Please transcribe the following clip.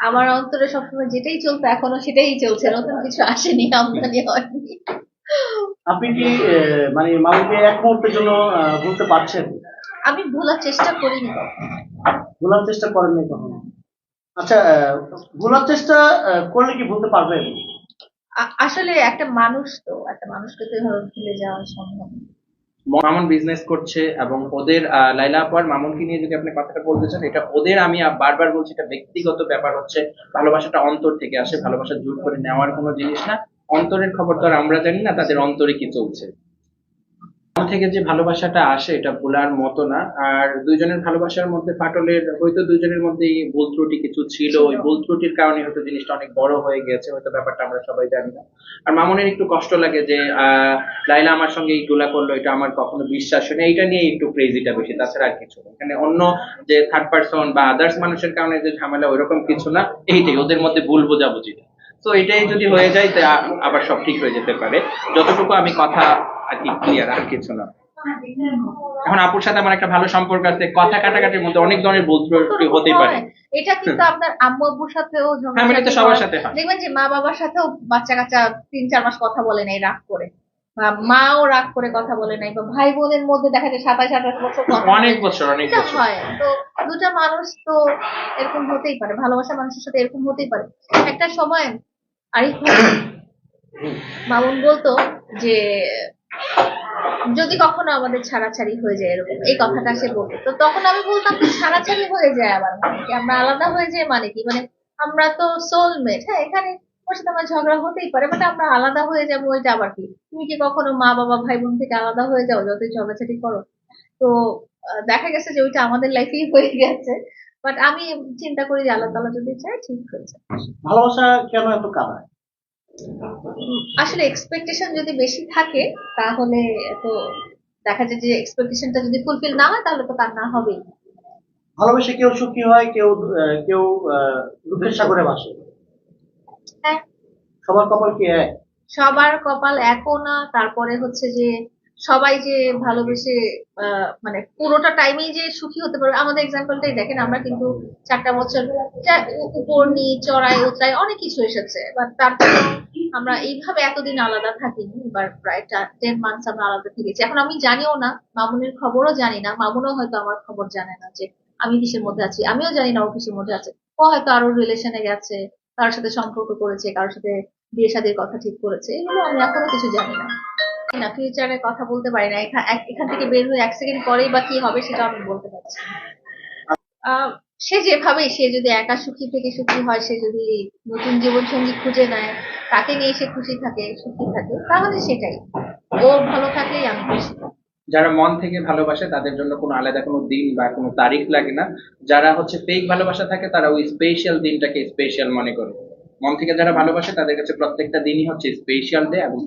আমার অন্তরে সবসময় যেটাই চলতো এখনও সেটাই চলছে নতুন কিছু আসেনি আমদানি হয়নি আপনি কি মানে মামুনকে এক মুহূর্তের জন্য ভুলতে পারছেন আমি ভোলার চেষ্টা করিনি। ভোলার চেষ্টা করেননি কখনো আচ্ছা ভোলার চেষ্টা করলে কি ভুলতে পারবেন আসলে একটা মানুষ তো একটা মানুষকে তো এভাবে ভুলে যাওয়া সম্ভব না। মামুন বিজনেস করছে এবং ওদের লাইলা আপার মামুনকে নিয়ে যদি আপনি কথাটা বলতে চান, এটা ওদের আমি বারবার বলছি, এটা ব্যক্তিগত ব্যাপার হচ্ছে, ভালোবাসাটা অন্তর থেকে আসে, ভালোবাসা জোর করে নেওয়ার কোনো জিনিস না। অন্তরের খবর তো আর আমরা জানি না, তাদের অন্তরে কি চলছে। থেকে যে ভালোবাসাটা আসে এটা ভোলার মতো না। আর দুইজনের ভালোবাসার মধ্যে ফাটলের হয়তো দুইজনের মধ্যে ভুল ত্রুটি কিছু ছিল। ওই ভুল ত্রুটির কারণে হয়তো জিনিসটা অনেক বড় হয়ে গেছে হয়তো ব্যাপারটা আমরা সবাই জানি না। আর মামুনের একটু কষ্ট লাগে যে আহ, লাইলা আমার সঙ্গে এই এইগুলা করল এটা আমার কখনো বিশ্বাস হয় না এইটা নিয়ে একটু ক্রেজিটা বেশি তাছাড়া আর কিছু এখানে অন্য যে থার্ড পার্সন বা আদার্স মানুষের কারণে যে ঝামেলা ওইরকম কিছু না। এইটাই ওদের মধ্যে ভুল বোঝাবুঝি তো এটাই যদি হয়ে যায় তা আবার সব ঠিক হয়ে যেতে পারে। যতটুকু আমি কথা আর কি ক্লিয়ার আর কিছু না। এখন আপুর সাথে আমার একটা ভালো সম্পর্ক আছে কথা কাটাকাটির মধ্যে অনেক ধরনের ত্রুটি হতেই পারে। এটা কিন্তু আপনার আম্মু আব্বুর সাথেও ঝগড়াঝাটি ফ্যামিলিতে সবার সাথে হয়। দেখবেন যে মা বাবার সাথেও বাচ্চা কাচ্চা তিন চার মাস কথা বলে নাই রাগ করে। বা মাও রাগ করে কথা বলে নাই বা ভাই বোনের মধ্যে দেখা যায় সাতাশ আঠাশ বছর অনেক বছর অনেক বছর। হয় তো দুটা মানুষ তো এরকম হতেই পারে ভালোবাসা মানুষের সাথে এরকম হতেই পারে। একটা সময় আরিফ মামুন বলতো যে যদি কখনো আমাদের ছাড়াছাড়ি হয়ে যায় এরকম, এই কথাটা সে বলতো তো তখন আমি বলতাম ছাড়াছাড়ি হয়ে যায় আবার মানে আমরা আলাদা হয়ে যায় মানে কি? মানে আমরা তো সোলমেট হ্যাঁ এখানে ওর সাথে আমার ঝগড়া হতেই পারে বাট আমরা আলাদা হয়ে যাব ওইটা আবার কি? তুমি কি কখনো মা, বাবা, ভাই, বোন থেকে আলাদা হয়ে যাও যতই ঝগড়াঝাটি করো? তো দেখা গেছে যে ওইটা আমাদের লাইফেই হয়ে গেছে বাট আমি চিন্তা করি যে আল্লাহ তালা যদি চায় ঠিক হয়েছে ভালোবাসা কেন এত কাদায়? আসলে এক্সপেকটেশন যদি বেশি থাকে তাহলে তো দেখা যায় যে এক্সপেকটেশনটা যদি ফুলফিল না হয় তাহলে তো তার না হবেই। ভালোবেসে কেউ সুখী হয় কেউ কেউ দুঃখের সাগরে ভাসে। হ্যাঁ। সবার কপাল কি এক? সবার কপাল একও না তারপরে হচ্ছে যে সবাই যে ভালোবেসে মানে পুরোটা টাইমেই যে সুখী হতে পারবে, আমাদের এক্সাম্পলটাই দেখেন, আমরা কিন্তু চারটা বছর উপর নি চড়াই, উতরাই অনেক কিছু এসেছে বাট তারপরেও আমরা এইভাবে এতদিন আলাদা থাকিনি, এবার প্রায় টেন মান্থস আমরা আলাদা থেকেছি। এখন আমি জানিও না, মামুনের খবরও জানি না, মামুনও হয়তো আমার খবর জানে না যে আমি কিসের মধ্যে আছি, আমিও জানি না ও কিসের মধ্যে আছে। ও হয়তো আরও রিলেশনে গেছে, কারোর সাথে সম্পর্ক করেছে, কারোর সাথে বিয়ে শাদীর কথা ঠিক করেছে, এগুলো আমি এখনও কিছু জানি না। না ফিউচারে কথা বলতে পারি না। এখান থেকে বের হয়ে এক সেকেন্ড পরেই বা কি হবে সেটা আমি বলতে পারছি সে যেভাবে, সে যদি একা সুখী থেকে সুখী হয়, সে যদি নতুন জীবন সঙ্গী খুঁজে নেয়, তাকে নিয়ে সে খুশি থাকে, সুখী থাকে, তাহলে সেটাই। ও ভালো থাকলেই আমি খুশি। যারা মন থেকে ভালোবাসে, তাদের জন্য কোনো আলাদা কোনো দিন বা কোনো তারিখ লাগে না। যারা হচ্ছে ফেক ভালোবাসা থাকে তারা ওই স্পেশাল দিনটাকে স্পেশাল মনে করে। মন থেকে যারা ভালোবাসে, তাদের কাছে প্রত্যেকটা দিনই হচ্ছে স্পেশাল ডে এবং